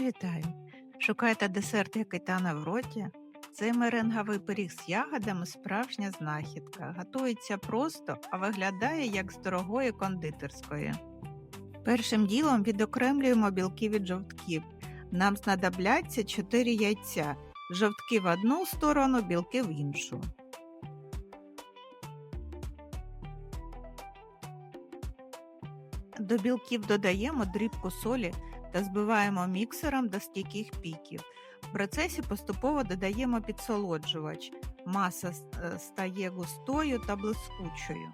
Вітаю! Шукаєте десерт, який тане в роті? Цей меренговий пиріг з ягодами справжня знахідка. Готується просто, а виглядає як з дорогої кондитерської. Першим ділом відокремлюємо білки від жовтків. Нам знадобляться 4 яйця. Жовтки в одну сторону, білки в іншу. До білків додаємо дрібку солі та збиваємо міксером до стійких піків. В процесі поступово додаємо підсолоджувач. Маса е, стає густою та блискучою.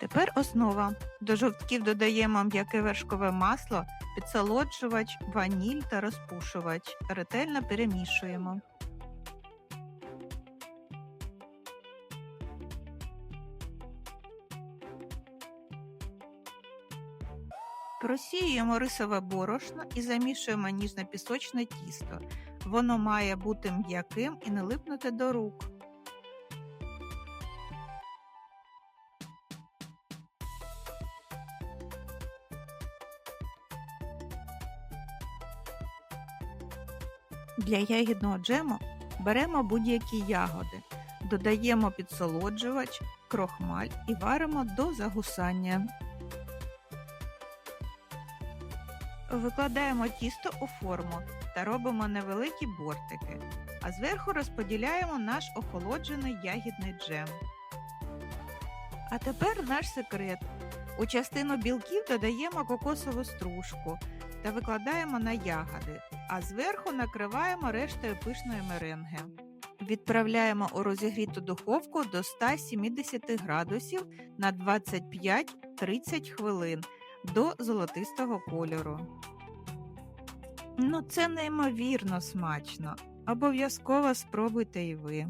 Тепер основа. До жовтків додаємо м'яке вершкове масло, підсолоджувач, ваніль та розпушувач. Ретельно перемішуємо. Просіюємо рисове борошно і замішуємо ніжно-пісочне тісто. Воно має бути м'яким і не липнути до рук. Для ягідного джему беремо будь-які ягоди, додаємо підсолоджувач, крохмаль і варимо до загусання. Викладаємо тісто у форму та робимо невеликі бортики, а зверху розподіляємо наш охолоджений ягідний джем. А тепер наш секрет. У частину білків додаємо кокосову стружку та викладаємо на ягоди, а зверху накриваємо рештою пишної меренги. Відправляємо у розігріту духовку до 170 градусів на 25-30 хвилин до золотистого кольору. Ну, це неймовірно смачно. Обов'язково спробуйте і ви.